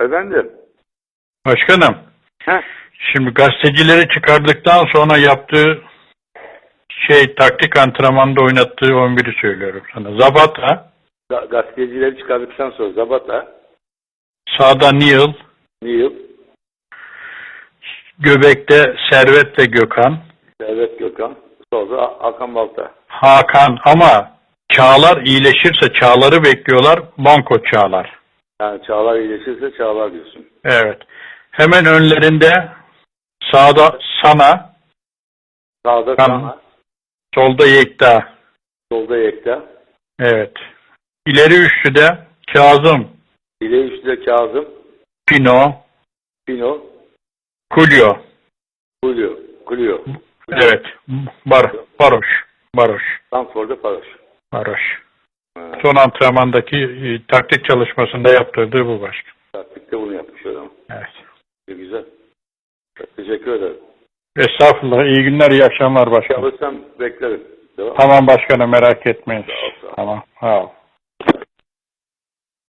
Efendim? Başkanım, Heh. şimdi gazetecileri çıkardıktan sonra yaptığı şey taktik antrenmanda oynattığı 11'i söylüyorum sana. Zabata, Ga- gazetecileri çıkardıktan sonra Zabata, sağda Neil, Neil, göbekte Servet ve Gökhan, Servet Gökhan, solda Ha- Hakan Balta. Hakan ama Çağlar iyileşirse Çağlar'ı bekliyorlar. Banko Çağlar. Yani Çağlar iyileşirse Çağlar diyorsun. Evet. Hemen önlerinde sağda Sana, Sağda Tamam. Sana, solda Yekta. solda Yekta, Evet. İleri üçlüde Kazım, ileri üstte Kazım, Pino, Pino, Kulyo. Julio, Julio. Evet. Bar Baroş. Baroş. Stanford'da Paraş. Baroş. Son antrenmandaki e, taktik çalışmasında yaptırdığı bu başkan. taktikte bunu yapmış adam. Evet. Güzel. Teşekkür ederim. Estağfurullah. İyi günler, iyi akşamlar başkanım. Çalışsam beklerim. Devam. Tamam başkanım merak etmeyin. Sağ ol, sağ ol. Tamam. Sağ ol.